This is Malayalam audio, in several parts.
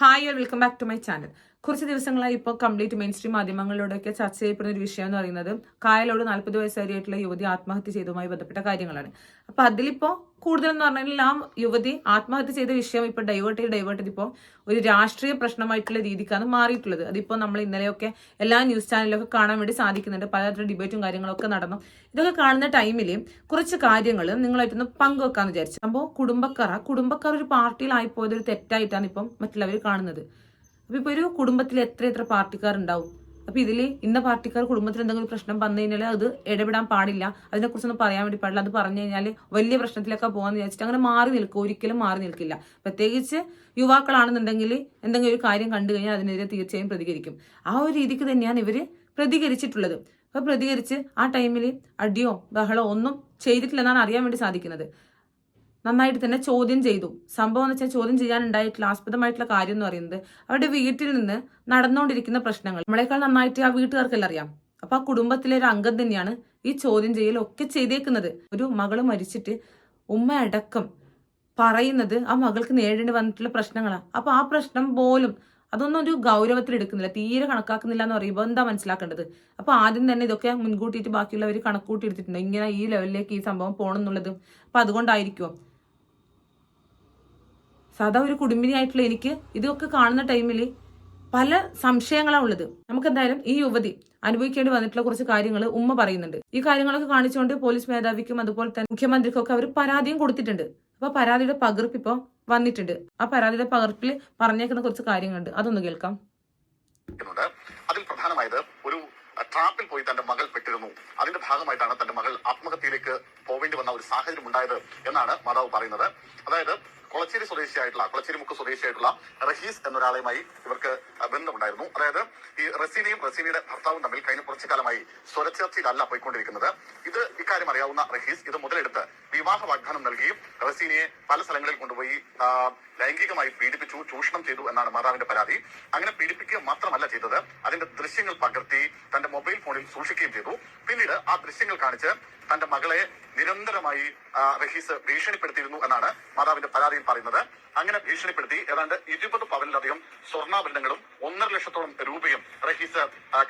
hi welcome back to my channel കുറച്ച് ദിവസങ്ങളായി ഇപ്പോൾ കംപ്ലീറ്റ് മെയിൻ സ്ട്രീം മാധ്യമങ്ങളിലൂടെയൊക്കെ ചർച്ച ചെയ്യപ്പെടുന്ന ഒരു വിഷയം എന്ന് പറയുന്നത് കായലോട് നാൽപ്പത് വയസ്സുകാരിയായിട്ടുള്ള യുവതി ആത്മഹത്യ ചെയ്തതുമായി ബന്ധപ്പെട്ട കാര്യങ്ങളാണ്. അപ്പൊ അതിലിപ്പോ കൂടുതലെന്ന് പറഞ്ഞാൽ ആ യുവതി ആത്മഹത്യ ചെയ്ത വിഷയം ഇപ്പോൾ ഡൈവേർട്ട് ചെയ്ത് ഡൈവേർട്ട് ചെയ്തിപ്പോ ഒരു രാഷ്ട്രീയ പ്രശ്നമായിട്ടുള്ള രീതിക്കാണ് മാറിയിട്ടുള്ളത്. അതിപ്പോൾ നമ്മൾ ഇന്നലെയൊക്കെ എല്ലാ ന്യൂസ് ചാനലിലൊക്കെ കാണാൻ വേണ്ടി സാധിക്കുന്നുണ്ട്. പലതരം ഡിബേറ്റും കാര്യങ്ങളൊക്കെ നടന്നു. ഇതൊക്കെ കാണുന്ന ടൈമിൽ കുറച്ച് കാര്യങ്ങൾ നിങ്ങളായിട്ടൊന്ന് പങ്കുവെക്കാന്ന് വിചാരിച്ചു. അപ്പോൾ കുടുംബക്കാർ കുടുംബക്കാർ ഒരു പാർട്ടിയിലായിപ്പോയത് ഒരു തെറ്റായിട്ടാണ് ഇപ്പം മറ്റുള്ളവർ കാണുന്നത്. അപ്പൊ ഇപ്പൊ ഒരു കുടുംബത്തിൽ എത്ര എത്ര പാർട്ടിക്കാർ ഉണ്ടാവും അപ്പൊ ഇതിൽ ഇന്ന പാർട്ടിക്കാർ കുടുംബത്തിൽ എന്തെങ്കിലും പ്രശ്നം വന്നു കഴിഞ്ഞാൽ അത് ഇടപെടാൻ പാടില്ല. അതിനെക്കുറിച്ചൊന്നും പറയാൻ വേണ്ടി പാടില്ല. അത് പറഞ്ഞു കഴിഞ്ഞാൽ വലിയ പ്രശ്നത്തിലൊക്കെ പോകാന്ന് വിചാരിച്ചിട്ട് അങ്ങനെ മാറി നിൽക്കും. ഒരിക്കലും മാറി നിൽക്കില്ല. പ്രത്യേകിച്ച് യുവാക്കളാണെന്നുണ്ടെങ്കിൽ എന്തെങ്കിലും ഒരു കാര്യം കണ്ടു കഴിഞ്ഞാൽ അതിനെതിരെ തീർച്ചയായും പ്രതികരിക്കും. ആ ഒരു രീതിക്ക് തന്നെയാണ് ഇവർ പ്രതികരിച്ചിട്ടുള്ളത്. അപ്പൊ പ്രതികരിച്ച് ആ ടൈമിൽ അടിയോ ബഹളോ ഒന്നും ചെയ്തിട്ടില്ലെന്നാണ് അറിയാൻ വേണ്ടി സാധിക്കുന്നത്. നന്നായിട്ട് തന്നെ ചോദ്യം ചെയ്തു. സംഭവം എന്ന് വെച്ചാൽ ചോദ്യം ചെയ്യാനുണ്ടായിട്ടുള്ള ആസ്പദമായിട്ടുള്ള കാര്യം എന്ന് പറയുന്നത് അവരുടെ വീട്ടിൽ നിന്ന് നടന്നുകൊണ്ടിരിക്കുന്ന പ്രശ്നങ്ങൾ. നമ്മളെക്കാൾ നന്നായിട്ട് ആ വീട്ടുകാർക്കെല്ലാം അറിയാം. അപ്പൊ ആ കുടുംബത്തിലെ ഒരു അംഗം തന്നെയാണ് ഈ ചോദ്യം ചെയ്യലൊക്കെ ചെയ്തേക്കുന്നത്. ഒരു മകൾ മരിച്ചിട്ട് ഉമ്മ അടക്കം പറയുന്നത് ആ മകൾക്ക് നേരിടേണ്ടി വന്നിട്ടുള്ള പ്രശ്നങ്ങളാണ് അപ്പൊ ആ പ്രശ്നം പോലും അതൊന്നും ഒരു ഗൗരവത്തിൽ എടുക്കുന്നില്ല. തീരെ കണക്കാക്കുന്നില്ല എന്ന് പറയുമ്പോൾ എന്താ മനസ്സിലാക്കേണ്ടത്? അപ്പൊ ആദ്യം തന്നെ ഇതൊക്കെ മുൻകൂട്ടിയിട്ട് ബാക്കിയുള്ളവർ കണക്കൂട്ടി എടുത്തിട്ടുണ്ട്. ഇങ്ങനെ ഈ ലെവലിലേക്ക് ഈ സംഭവം പോകണം എന്നുള്ളത് അപ്പൊ അതുകൊണ്ടായിരിക്കുമോ സാധാ ഒരു കുടുംബിനിയായിട്ടുള്ള എനിക്ക് ഇതൊക്കെ കാണുന്ന ടൈമിൽ പല സംശയങ്ങളാണ് ഉള്ളത്. നമുക്ക് എന്തായാലും ഈ യുവതി അനുഭവിക്കേണ്ടി വന്നിട്ടുള്ള കുറച്ച് കാര്യങ്ങൾ ഉമ്മ പറയുന്നുണ്ട്. ഈ കാര്യങ്ങളൊക്കെ കാണിച്ചുകൊണ്ട് പോലീസ് മേധാവിക്കും അതുപോലെ തന്നെ മുഖ്യമന്ത്രിക്കൊക്കെ അവർ പരാതിയും കൊടുത്തിട്ടുണ്ട്. അപ്പൊ പരാതിയുടെ പകർപ്പ് ഇപ്പോൾ വന്നിട്ടുണ്ട്. ആ പരാതിയുടെ പകർപ്പിൽ പറഞ്ഞേക്കുന്ന കുറച്ച് കാര്യങ്ങളുണ്ട്. അതൊന്ന് കേൾക്കാം. അതിൽ പ്രധാനമായത് ഒരു ട്രാപ്പിൽ പോയി തന്റെ മകൾ പെട്ടിരുന്നു. അതിന്റെ ഭാഗമായിട്ടാണ് തന്റെ മകൾ ആത്മഹത്യയിലേക്ക് പോവേണ്ടി വന്ന ഒരു സാഹചര്യം ഉണ്ടായത് എന്നാണ് മാതാവ് പറയുന്നത്. അതായത് കൊളച്ചേരി സ്വദേശിയായിട്ടുള്ള കൊളച്ചേരി മുക്ക് സ്വദേശിയായിട്ടുള്ള റഹീസ് എന്നൊരാളുമായി ഇവർക്ക് ബന്ധമുണ്ടായിരുന്നു. അതായത് ഈ റസീനയും റസീനയുടെ ഭർത്താവും തമ്മിൽ കഴിഞ്ഞ കുറച്ചു കാലമായി സ്വരചർച്ചയിലല്ല പോയിക്കൊണ്ടിരിക്കുന്നത്. ഇത് ഇക്കാര്യം അറിയാവുന്ന റഹീസ് ഇത് മുതലെടുത്ത് വിവാഹ വാഗ്ദാനം നൽകിയും റസീനയെ പല സ്ഥലങ്ങളിൽ കൊണ്ടുപോയി ലൈംഗികമായി പീഡിപ്പിച്ചു ചൂഷണം ചെയ്തു എന്നാണ് മാതാവിന്റെ പരാതി. അങ്ങനെ പീഡിപ്പിക്കുക മാത്രമല്ല ചെയ്തത്. അതിന്റെ ദൃശ്യങ്ങൾ പകർത്തി തന്റെ മൊബൈൽ ഫോണിൽ സൂക്ഷിക്കുകയും ചെയ്തു. പിന്നീട് ആ ദൃശ്യങ്ങൾ കാണിച്ച് തന്റെ മകളെ നിരന്തരമായി റഹീസ് ഭീഷണിപ്പെടുത്തിയിരുന്നു എന്നാണ് മാതാവിന്റെ പരാതിയിൽ പറയുന്നത്. അങ്ങനെ ഭീഷണിപ്പെടുത്തി ഏതാണ്ട് ഇരുപത് പവനിലധികം സ്വർണാഭരണങ്ങളും ഒന്നര ലക്ഷത്തോളം രൂപയും റഹീസ്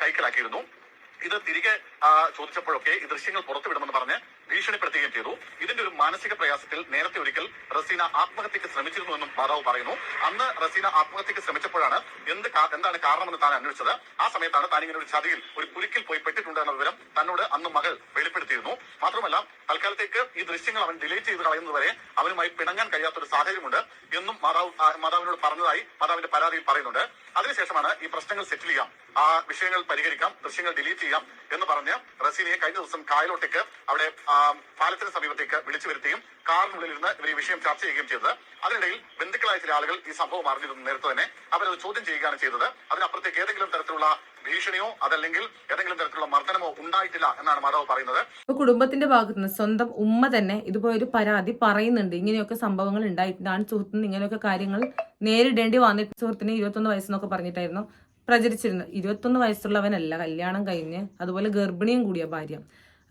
കൈക്കലാക്കിയിരുന്നു. ഇത് തിരികെ ചോദിച്ചപ്പോഴൊക്കെ ഈ ദൃശ്യങ്ങൾ പുറത്തുവിടുമെന്ന് പറഞ്ഞ് ഭീഷണിപ്പെടുത്തുകയും ചെയ്തു. ഇതിന്റെ ഒരു മാനസിക പ്രയാസത്തിൽ നേരത്തെ ഒരിക്കൽ റസീന ആത്മഹത്യക്ക് ശ്രമിച്ചിരുന്നുവെന്നും മാതാവ് പറയുന്നു. അന്ന് റസീന ആത്മഹത്യക്ക് ശ്രമിച്ചപ്പോഴാണ് എന്ത് എന്താണ് കാരണമെന്ന് താൻ അന്വേഷിച്ചത്. ആ സമയത്താണ് താൻ ഇങ്ങനെ ഒരു ചതിയിൽ ഒരു കുരുക്കിൽ പോയി പെട്ടിട്ടുണ്ട് എന്ന വിവരം തന്നോട് അന്ന് മകൾ വെളിപ്പെടുത്തിയിരുന്നു. മാത്രമല്ല തൽക്കാലത്തേക്ക് ഈ ദൃശ്യങ്ങൾ അവൻ ഡിലീറ്റ് ചെയ്ത് കളയുന്നതുവരെ അവനുമായി പിണങ്ങാൻ കഴിയാത്ത കഴിയാത്തൊരു സാഹചര്യമുണ്ട് എന്നും മാതാവ് മാതാവിനോട് പറഞ്ഞതായി മാതാവിന്റെ പരാതിയിൽ പറയുന്നുണ്ട്. അതിനുശേഷമാണ് ഈ പ്രശ്നങ്ങൾ സെറ്റിൽ ചെയ്യാം. ആ വിഷയങ്ങൾ പരിഹരിക്കാം ദൃശ്യങ്ങൾ ഡിലീറ്റ് ചെയ്യാം എന്ന് പറഞ്ഞ് റസീനയെ കഴിഞ്ഞ ദിവസം കായലോട്ടേക്ക് അവിടെ പാലത്തിന് സമീപത്തേക്ക് വിളിച്ചു വരുത്തുകയും കാറിനുള്ളിൽ ഇരുന്ന് ഇവർ ഈ വിഷയം ചർച്ച ചെയ്യുകയും ചെയ്തത്. അതിനിടയിൽ ബന്ധുക്കളായ ചില ആളുകൾ ഈ സംഭവം അറിഞ്ഞിരുന്നു നേരത്തെ തന്നെ അവരത് ചോദ്യം ചെയ്യുകയാണ് ചെയ്തത്. അതിനപ്പുറത്തേക്ക് ഏതെങ്കിലും തരത്തിലുള്ള ഭീഷണിയോ അതല്ലെങ്കിൽ ഏതെങ്കിലും തരത്തിലുള്ള മർദ്ദനമോ ഉണ്ടായിട്ടില്ല എന്നാണ് മാതാവ് പറയുന്നത്. കുടുംബത്തിന്റെ ഭാഗത്ത് നിന്ന് സ്വന്തം ഉമ്മ തന്നെ ഇതുപോലെ ഒരു പരാതി പറയുന്നുണ്ട്. ഇങ്ങനെയൊക്കെ സംഭവങ്ങൾ ഉണ്ടായിട്ടുണ്ട്. സുഹൃത്തിന് ഇങ്ങനെയൊക്കെ കാര്യങ്ങൾ നേരിടേണ്ടി വന്നിട്ട് സുഹൃത്തിന് ഇരുപത്തൊന്ന് വയസ്സെന്നൊക്കെ പറഞ്ഞിട്ടായിരുന്നു പ്രചരിച്ചിരുന്നത്. ഇരുപത്തൊന്ന് വയസ്സുള്ളവനല്ല കല്യാണം കഴിഞ്ഞ് അതുപോലെ ഗർഭിണിയും കൂടിയ ഭാര്യ.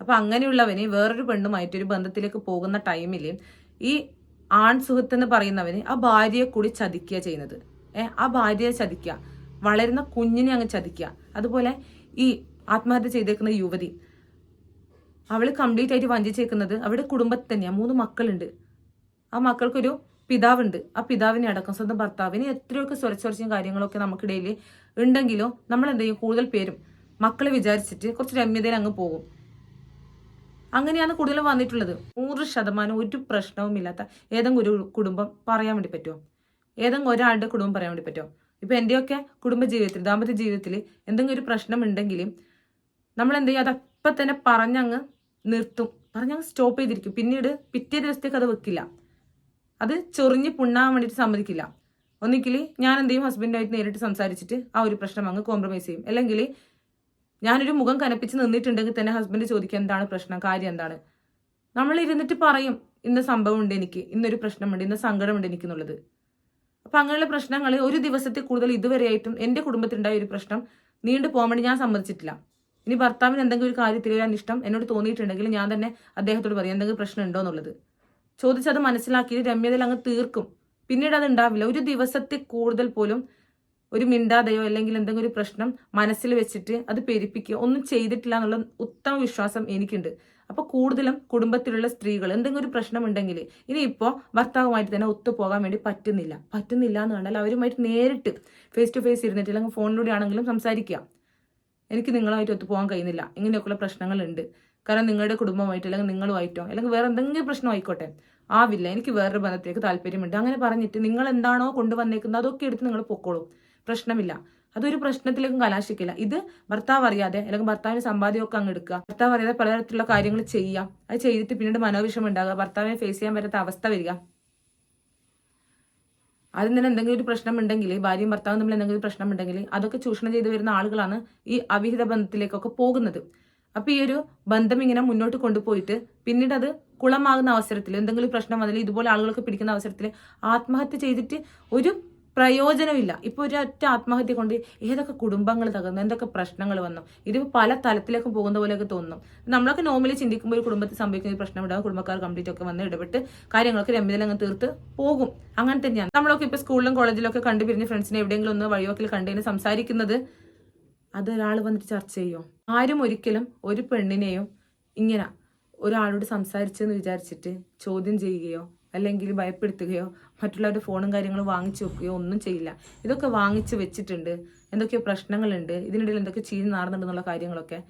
അപ്പൊ അങ്ങനെയുള്ളവന് വേറൊരു പെണ്ണുമായിട്ട് ഒരു ബന്ധത്തിലേക്ക് പോകുന്ന ടൈമിൽ ഈ ആൺ സുഹൃത്ത് എന്ന് പറയുന്നവന് ആ ഭാര്യയെ കൂടി ചതിക്കുക ചെയ്യുന്നത്. ഏഹ് ആ ഭാര്യയെ ചതിക്കുക. വളരുന്ന കുഞ്ഞിനെ അങ്ങ് ചതിക്കുക. അതുപോലെ ഈ ആത്മഹത്യ ചെയ്തേക്കുന്ന യുവതി. അവൾ കംപ്ലീറ്റ് ആയിട്ട് വഞ്ചിച്ചേക്കുന്നത് അവരുടെ കുടുംബത്തിൽ തന്നെയാണ് മൂന്ന് മക്കളുണ്ട്. ആ മക്കൾക്കൊരു പിതാവുണ്ട്. ആ പിതാവിനെ അടക്കം സ്വന്തം ഭർത്താവിന് എത്രയൊക്കെ സ്വരച്ചൊരച്ചും കാര്യങ്ങളൊക്കെ നമുക്കിടയിൽ ഉണ്ടെങ്കിലോ നമ്മൾ എന്ത് ചെയ്യും കൂടുതൽ പേരും മക്കളെ വിചാരിച്ചിട്ട് കുറച്ച് രമ്യതയിൽ അങ്ങ് പോകും. അങ്ങനെയാണ് കൂടുതലും വന്നിട്ടുള്ളത്. നൂറ് ശതമാനം ഒരു പ്രശ്നവും ഇല്ലാത്ത ഏതെങ്കിലും ഒരു കുടുംബം പറയാൻ വേണ്ടി പറ്റുമോ? ഏതെങ്കിലും ഒരാളുടെ കുടുംബം പറയാൻ വേണ്ടി പറ്റുമോ? ഇപ്പൊ എന്റെയൊക്കെ കുടുംബ ജീവിതത്തിൽ ദാമ്പത്യ ജീവിതത്തിൽ എന്തെങ്കിലും ഒരു പ്രശ്നം ഉണ്ടെങ്കിലും നമ്മൾ എന്ത് ചെയ്യും? അതപ്പം തന്നെ പറഞ്ഞങ്ങ് നിർത്തും. പറഞ്ഞങ്ങ് സ്റ്റോപ്പ് ചെയ്തിരിക്കും. പിന്നീട് പിറ്റേ ദിവസത്തേക്ക് അത് വെക്കില്ല. അത് ചൊറിഞ്ഞ് പുണ്ണാൻ വേണ്ടിയിട്ട് സമ്മതിക്കില്ല. ഒന്നിക്കിൽ ഞാൻ എന്തെയും ഹസ്ബൻഡായിട്ട് നേരിട്ട് സംസാരിച്ചിട്ട് ആ ഒരു പ്രശ്നം അങ്ങ് കോംപ്രമൈസ് ചെയ്യും. അല്ലെങ്കിൽ ഞാനൊരു മുഖം കനപ്പിച്ച് നിന്നിട്ടുണ്ടെങ്കിൽ തന്നെ ഹസ്ബൻഡ് ചോദിക്കുക എന്താണ് പ്രശ്നം? കാര്യം എന്താണ്? നമ്മൾ ഇരുന്നിട്ട് പറയും ഇന്ന സംഭവം ഉണ്ട് എനിക്ക് ഇന്നൊരു പ്രശ്നമുണ്ട് ഇന്ന സങ്കടമുണ്ട് എനിക്ക് എന്നുള്ളത് അപ്പൊ അങ്ങനെയുള്ള പ്രശ്നങ്ങൾ ഒരു ദിവസത്തിൽ കൂടുതൽ ഇതുവരെയായിട്ടും എന്റെ കുടുംബത്തിലുണ്ടായ ഒരു പ്രശ്നം നീണ്ടു പോകാൻ വേണ്ടി ഞാൻ സമ്മതിച്ചിട്ടില്ല. ഇനി ഭർത്താവിന് എന്തെങ്കിലും ഒരു കാര്യത്തിൽ ഒരു അനിഷ്ടം എന്നോട് തോന്നിയിട്ടുണ്ടെങ്കിൽ ഞാൻ തന്നെ അദ്ദേഹത്തോട് പറയും എന്തെങ്കിലും പ്രശ്നം ഉണ്ടോ എന്നുള്ളത്? ചോദിച്ചത് മനസ്സിലാക്കിയിട്ട് രമ്യതയിൽ അങ്ങ് തീർക്കും. പിന്നീട് അത് ഉണ്ടാവില്ല. ഒരു ദിവസത്തെ കൂടുതൽ പോലും ഒരു മിണ്ടാതെയോ അല്ലെങ്കിൽ എന്തെങ്കിലും ഒരു പ്രശ്നം മനസ്സിൽ വെച്ചിട്ട് അത് പെരുപ്പിക്കുക ഒന്നും ചെയ്തിട്ടില്ല എന്നുള്ള ഉത്തമ വിശ്വാസം എനിക്കുണ്ട്. അപ്പോൾ കൂടുതലും കുടുംബത്തിലുള്ള സ്ത്രീകൾ എന്തെങ്കിലും ഒരു പ്രശ്നമുണ്ടെങ്കിൽ ഇനിയിപ്പോ ഭർത്താവുമായിട്ട് തന്നെ ഒത്തുപോകാൻ വേണ്ടി പറ്റുന്നില്ല. പറ്റുന്നില്ല എന്ന് കണ്ടാൽ അവരുമായിട്ട് നേരിട്ട് ഫേസ് ടു ഫേസ് ഇരുന്നിട്ട് അല്ലെങ്കിൽ ഫോണിലൂടെ ആണെങ്കിലും സംസാരിക്കുക. എനിക്ക് നിങ്ങളുമായിട്ട് ഒത്തുപോകാൻ കഴിയുന്നില്ല. ഇങ്ങനെയൊക്കെയുള്ള പ്രശ്നങ്ങളുണ്ട്. കാരണം നിങ്ങളുടെ കുടുംബമായിട്ടോ അല്ലെങ്കിൽ നിങ്ങളുമായിട്ടോ അല്ലെങ്കിൽ വേറെ എന്തെങ്കിലും പ്രശ്നം ആയിക്കോട്ടെ. ആവില്ല. എനിക്ക് വേറൊരു ബന്ധത്തിലേക്ക് താല്പര്യമുണ്ട്. അങ്ങനെ പറഞ്ഞിട്ട് നിങ്ങൾ എന്താണോ കൊണ്ടുവന്നേക്കുന്നത് അതൊക്കെ എടുത്ത് നിങ്ങൾ പൊക്കോളൂ. പ്രശ്നമില്ല. അതൊരു പ്രശ്നത്തിലേക്കും കലാശിക്കില്ല. ഇത് ഭർത്താവ് അറിയാതെ അല്ലെങ്കിൽ ഭർത്താവിന് സമ്പാദ്യമൊക്കെ അങ്ങ് എടുക്കുക. ഭർത്താവ് അറിയാതെ പലതരത്തിലുള്ള കാര്യങ്ങൾ ചെയ്യുക. അത് ചെയ്തിട്ട് പിന്നീട് മനോവിഷമം ഉണ്ടാകുക. ഭർത്താവിനെ ഫേസ് ചെയ്യാൻ പറ്റാത്ത അവസ്ഥ വരിക. അതിൽ നിന്ന് എന്തെങ്കിലും ഒരു പ്രശ്നം ഉണ്ടെങ്കിൽ ഭാര്യയും ഭർത്താവും തമ്മിൽ എന്തെങ്കിലും പ്രശ്നം ഉണ്ടെങ്കിൽ അതൊക്കെ ചൂഷണം ചെയ്തു വരുന്ന ആളുകളാണ് ഈ അവിഹിത ബന്ധത്തിലേക്കൊക്കെ പോകുന്നത്. അപ്പൊ ഈ ഒരു ബന്ധം ഇങ്ങനെ മുന്നോട്ട് കൊണ്ടുപോയിട്ട് പിന്നീട് അത് കുളമാകുന്ന അവസരത്തിൽ എന്തെങ്കിലും പ്രശ്നം വന്നാൽ ഇതുപോലെ ആളുകൾക്ക് പിടിക്കുന്ന അവസരത്തിൽ ആത്മഹത്യ ചെയ്തിട്ട് ഒരു പ്രയോജനമില്ല. ഇപ്പൊ ഒരൊറ്റ ആത്മഹത്യ കൊണ്ട് ഏതൊക്കെ കുടുംബങ്ങൾ തകർന്നു എന്തൊക്കെ പ്രശ്നങ്ങൾ വന്നു ഇത് പല തലത്തിലേക്കും പോകുന്ന പോലെയൊക്കെ തോന്നും. നമ്മളൊക്കെ നോർമലി ചിന്തിക്കുമ്പോൾ ഒരു കുടുംബത്തിൽ സംഭവിക്കുന്ന ഒരു പ്രശ്നം ഉണ്ടാകും കുടുംബക്കാർ കംപ്ലീറ്റ് ഒക്കെ വന്ന് ഇടപെട്ട് കാര്യങ്ങളൊക്കെ രമ്യതലങ്ങ് തീർത്ത് പോകും. അങ്ങനെ തന്നെയാണ്. നമ്മളൊക്കെ ഇപ്പൊ സ്കൂളിലും കോളേജിലൊക്കെ കണ്ടുപിരിഞ്ഞ് ഫ്രണ്ട്സിനെ എവിടെയെങ്കിലും ഒന്ന് വഴിവക്കിൽ കണ്ടതിന് സംസാരിക്കുന്നത് അതൊരാൾ വന്നിട്ട് ചർച്ച ചെയ്യോ. ആരും ഒരിക്കലും ഒരു പെണ്ണിനെയോ ഇങ്ങനെ ഒരാളോട് സംസാരിച്ചെന്ന് വിചാരിച്ചിട്ട് ചോദ്യം ചെയ്യുകയോ അല്ലെങ്കിൽ ഭയപ്പെടുത്തുകയോ മറ്റുള്ളവരുടെ ഫോണും കാര്യങ്ങളും വാങ്ങിച്ചു വെക്കുകയോ ഒന്നും ചെയ്യില്ല. ഇതൊക്കെ വാങ്ങിച്ചു വെച്ചിട്ടുണ്ട്. എന്തൊക്കെയോ പ്രശ്നങ്ങളുണ്ട്. ഇതിനിടയിൽ എന്തൊക്കെ ചീഞ്ഞ് നാറുന്നുണ്ടെന്നുള്ള കാര്യങ്ങളൊക്കെ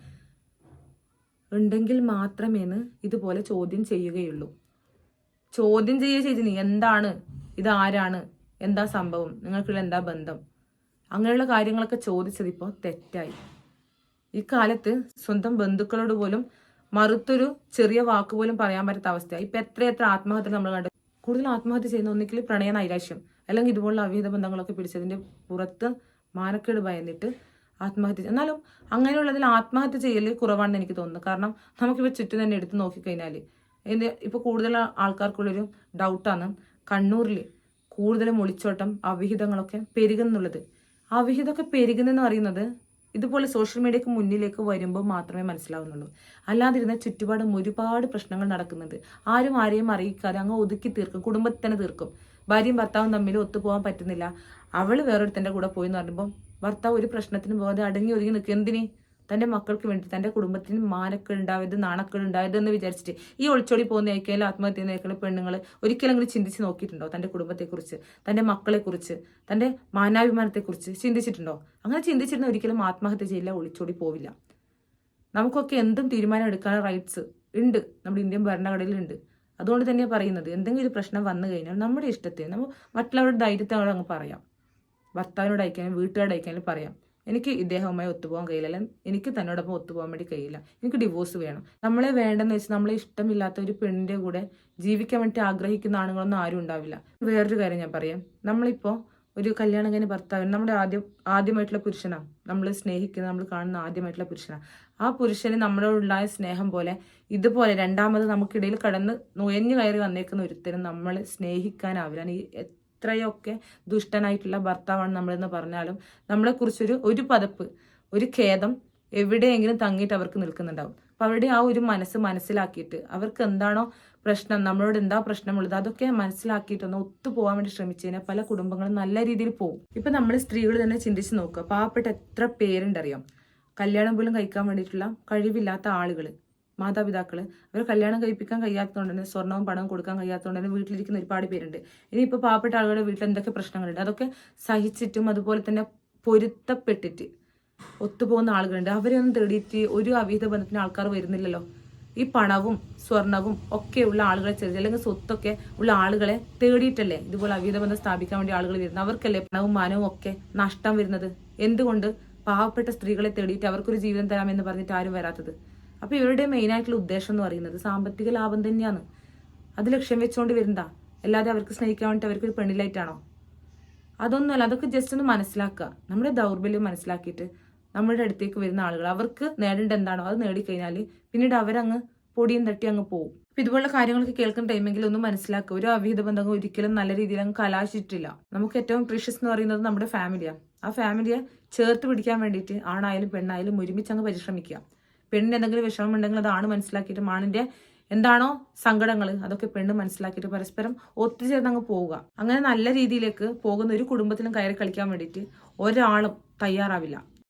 ഉണ്ടെങ്കിൽ മാത്രമേന്ന് ഇതുപോലെ ചോദ്യം ചെയ്യുകയുള്ളൂ. ചോദ്യം ചെയ്യുക ചെയ്ത് നീ എന്താണ്? ഇത് ആരാണ് എന്താ സംഭവം? നിങ്ങൾക്കുള്ള എന്താ ബന്ധം? അങ്ങനെയുള്ള കാര്യങ്ങളൊക്കെ ചോദിച്ചത് ഇപ്പോൾ തെറ്റായി. ഈ സ്വന്തം ബന്ധുക്കളോട് പോലും മറുത്തൊരു ചെറിയ വാക്ക് പോലും പറയാൻ പറ്റാത്ത അവസ്ഥയാണ് ഇപ്പൊ എത്ര എത്ര ആത്മഹത്യ നമ്മൾ കണ്ടു കൂടുതൽ ആത്മഹത്യ ചെയ്യുന്ന ഒന്നിക്കൽ പ്രണയ നൈരാശ്യം അല്ലെങ്കിൽ ഇതുപോലുള്ള അവിഹിത ബന്ധങ്ങളൊക്കെ പിടിച്ചതിന്റെ പുറത്ത് മാനക്കേട് ഭയന്നിട്ട് ആത്മഹത്യ. എന്നാലും അങ്ങനെയുള്ളതിൽ ആത്മഹത്യ ചെയ്യൽ കുറവാണെന്ന് എനിക്ക് തോന്നുന്നു കാരണം നമുക്കിപ്പോൾ ചുറ്റും തന്നെ എടുത്ത് നോക്കിക്കഴിഞ്ഞാൽ ഇതിന്റെ ഇപ്പൊ കൂടുതൽ ആൾക്കാർക്കുള്ളൊരു ഡൗട്ടാണ് കണ്ണൂരിൽ കൂടുതലും ഒളിച്ചോട്ടം അവിഹിതങ്ങളൊക്കെ പെരുകുന്നുള്ളത് അവിഹിതമൊക്കെ പെരുകുന്നെന്ന് പറയുന്നത് ഇതുപോലെ സോഷ്യൽ മീഡിയക്ക് മുന്നിലേക്ക് വരുമ്പോൾ മാത്രമേ മനസ്സിലാവുന്നുള്ളൂ. അല്ലാതിരുന്ന ചുറ്റുപാടും ഒരുപാട് പ്രശ്നങ്ങൾ നടക്കുന്നത് ആരും ആരെയും അറിയിക്കാതെ അങ്ങ് ഒതുക്കി തീർക്കും. കുടുംബത്തിൽ തന്നെ തീർക്കും. ഭാര്യയും ഭർത്താവും തമ്മിൽ ഒത്തുപോകാൻ പറ്റുന്നില്ല. അവൾ വേറൊരുത്തന്റെ കൂടെ പോയി എന്ന് പറയുമ്പോൾ ഭർത്താവ് ഒരു പ്രശ്നത്തിന് പോകാതെ അടങ്ങി ഒതുങ്ങി നിൽക്കും. എന്തിന്? തന്റെ മക്കൾക്ക് വേണ്ടി തന്റെ കുടുംബത്തിന് മാനക്കൾ ഉണ്ടാവരുത് നാണക്കൾ എന്ന് വിചാരിച്ചിട്ട് ഈ ഒളിച്ചോടി പോകുന്ന ഏക്കാലും ആത്മഹത്യ നയിക്കുന്ന പെണ്ണുങ്ങൾ ഒരിക്കലെങ്കിലും ചിന്തിച്ച് നോക്കിയിട്ടുണ്ടോ? തന്റെ കുടുംബത്തെക്കുറിച്ച് തന്റെ മക്കളെക്കുറിച്ച് തന്റെ മാനാഭിമാനത്തെക്കുറിച്ച് ചിന്തിച്ചിട്ടുണ്ടോ? അങ്ങനെ ചിന്തിച്ചിരുന്ന ഒരിക്കലും ആത്മഹത്യ ചെയ്യില്ല ഒളിച്ചോടി പോവില്ല. നമുക്കൊക്കെ എന്തും തീരുമാനം എടുക്കാൻ റൈറ്റ്സ് ഉണ്ട്. നമ്മുടെ ഇന്ത്യൻ ഭരണഘടനയിലുണ്ട്. അതുകൊണ്ട് തന്നെ പറയുന്നത്. എന്തെങ്കിലും ഒരു പ്രശ്നം വന്നു കഴിഞ്ഞാൽ നമ്മുടെ ഇഷ്ടത്തിന് നമ്മൾ മറ്റുള്ളവരുടെ ധൈര്യത്തോടെ അങ്ങ് പറയാം. ഭർത്താവിനോട് അയക്കാനും വീട്ടുകാരോട് അയക്കാനും പറയാം. എനിക്ക് ഇദ്ദേഹവുമായി ഒത്തുപോകാൻ കഴിയില്ല. അല്ലെങ്കിൽ എനിക്ക് തന്നോടൊപ്പം ഒത്തുപോകാൻ വേണ്ടി കഴിയില്ല. എനിക്ക് ഡിവോഴ്സ് വേണം. നമ്മളെ വേണ്ടെന്ന് വെച്ച് നമ്മളെ ഇഷ്ടമില്ലാത്ത ഒരു പെണ്ണിന്റെ കൂടെ ജീവിക്കാൻ വേണ്ടി ആഗ്രഹിക്കുന്ന ആണുങ്ങളൊന്നും ആരും ഉണ്ടാവില്ല. വേറൊരു കാര്യം ഞാൻ പറയാം. നമ്മളിപ്പോ ഒരു കല്യാണം കഴിഞ്ഞ ഭർത്താവിന് നമ്മുടെ ആദ്യം ആദ്യമായിട്ടുള്ള പുരുഷനാണ് നമ്മൾ സ്നേഹിക്കുന്ന നമ്മൾ കാണുന്ന ആദ്യമായിട്ടുള്ള പുരുഷനാണ് ആ പുരുഷന് നമ്മളോടുണ്ടായ സ്നേഹം പോലെ ഇതുപോലെ രണ്ടാമത് നമുക്കിടയിൽ കടന്ന് നുഴഞ്ഞു കയറി വന്നേക്കുന്ന ഒരുത്തരും നമ്മൾ സ്നേഹിക്കാനാവില്ല. ഈ എത്രയൊക്കെ ദുഷ്ടനായിട്ടുള്ള ഭർത്താവാണ് നമ്മളെന്ന് പറഞ്ഞാലും നമ്മളെക്കുറിച്ചൊരു ഒരു പതപ്പ് ഒരു ഖേദം എവിടെയെങ്കിലും തങ്ങിയിട്ട് അവർക്ക് നിൽക്കുന്നുണ്ടാവും. അപ്പൊ അവരുടെ ആ ഒരു മനസ്സ് മനസ്സിലാക്കിയിട്ട് അവർക്ക് എന്താണോ പ്രശ്നം നമ്മളോട് എന്താ പ്രശ്നമുള്ളത് അതൊക്കെ മനസ്സിലാക്കിയിട്ടൊന്ന് ഒത്തുപോകാൻ വേണ്ടി ശ്രമിച്ചു കഴിഞ്ഞാൽ പല കുടുംബങ്ങളും നല്ല രീതിയിൽ പോകും ഇപ്പൊ നമ്മൾ സ്ത്രീകൾ തന്നെ ചിന്തിച്ച് നോക്കുക. പാവപ്പെട്ട എത്ര പേരുണ്ടറിയാം? കല്യാണം പോലും കഴിക്കാൻ വേണ്ടിയിട്ടുള്ള കഴിവില്ലാത്ത ആളുകൾ മാതാപിതാക്കൾ. അവർ കല്യാണം കഴിപ്പിക്കാൻ കഴിയാത്തതുകൊണ്ട് തന്നെ സ്വർണവും പണവും കൊടുക്കാൻ കഴിയാത്തതുകൊണ്ട് തന്നെ വീട്ടിലിരിക്കുന്ന ഒരുപാട് പേരുണ്ട്. ഇനിയിപ്പോൾ പാവപ്പെട്ട ആളുകളുടെ വീട്ടിൽ എന്തൊക്കെ പ്രശ്നങ്ങളുണ്ട്? അതൊക്കെ സഹിച്ചിട്ടും അതുപോലെ തന്നെ പൊരുത്തപ്പെട്ടിട്ട് ഒത്തുപോകുന്ന ആളുകളുണ്ട്. അവരെ ഒന്നും തേടിയിട്ട് ഒരു അവിഹിത ബന്ധത്തിന് ആൾക്കാർ വരുന്നില്ലല്ലോ. ഈ പണവും സ്വർണവും ഒക്കെ ഉള്ള ആളുകളെ ചെറിയ അല്ലെങ്കിൽ സ്വത്തൊക്കെ ഉള്ള ആളുകളെ തേടിയിട്ടല്ലേ ഇതുപോലെ അവിഹിത ബന്ധം സ്ഥാപിക്കാൻ വേണ്ടി ആളുകൾ വരുന്നത്? അവർക്കല്ലേ പണവും മാനവും ഒക്കെ നഷ്ടം വരുന്നത്? എന്തുകൊണ്ട് പാവപ്പെട്ട സ്ത്രീകളെ തേടിയിട്ട് അവർക്കൊരു ജീവിതം തരാമെന്ന് പറഞ്ഞിട്ട് ആരും വരാത്തത്? അപ്പൊ ഇവരുടെ മെയിൻ ആയിട്ടുള്ള ഉദ്ദേശം എന്ന് പറയുന്നത് സാമ്പത്തിക ലാഭം തന്നെയാണ്. അത് ലക്ഷ്യം വെച്ചുകൊണ്ട് വരുന്നതാ. അല്ലാതെ അവർക്ക് സ്നേഹിക്കാൻ അവർക്ക് അവർക്കൊരു പെണ്ണിലായിട്ടാണോ അതൊന്നുമല്ല അതൊക്കെ ജസ്റ്റ് ഒന്ന് മനസ്സിലാക്കുക. നമ്മുടെ ദൗർബല്യം മനസ്സിലാക്കിയിട്ട് നമ്മുടെ അടുത്തേക്ക് വരുന്ന ആളുകൾ അവർക്ക് നേടേണ്ട എന്താണോ അത് നേടിക്കഴിഞ്ഞാൽ പിന്നീട് അവരങ്ങ് പൊടിയും തട്ടി അങ്ങ് പോകും അപ്പൊ ഇതുപോലുള്ള കാര്യങ്ങളൊക്കെ കേൾക്കുന്ന ടൈമെങ്കിലും ഒന്ന് മനസ്സിലാക്കുക. ഒരു അവിഹിത ബന്ധങ്ങൾ ഒരിക്കലും നല്ല രീതിയിൽ അങ്ങ് കലാശിച്ചിട്ടില്ല. നമുക്ക് ഏറ്റവും പ്രീഷ്യസ് എന്ന് പറയുന്നത് നമ്മുടെ ഫാമിലിയാണ് ആ. ഫാമിലിയെ ചേർത്ത് പിടിക്കാൻ വേണ്ടിയിട്ട് ആണായാലും പെണ്ണായാലും ഒരുമിച്ച് അങ്ങ് പരിശ്രമിക്കുക. പെണ്ണിന് എന്തെങ്കിലും വിഷമമുണ്ടെങ്കിൽ അത് ആണ് മനസ്സിലാക്കിയിട്ട് ആണിന്റെ എന്താണോ സങ്കടങ്ങൾ അതൊക്കെ പെണ്ണ് മനസ്സിലാക്കിയിട്ട് പരസ്പരം ഒത്തുചേർന്ന് അങ്ങ് പോവുക. അങ്ങനെ നല്ല രീതിയിലേക്ക് പോകുന്ന ഒരു കുടുംബത്തിലും കയറി കളിക്കാൻ വേണ്ടിയിട്ട് ഒരാളും തയ്യാറാവില്ല.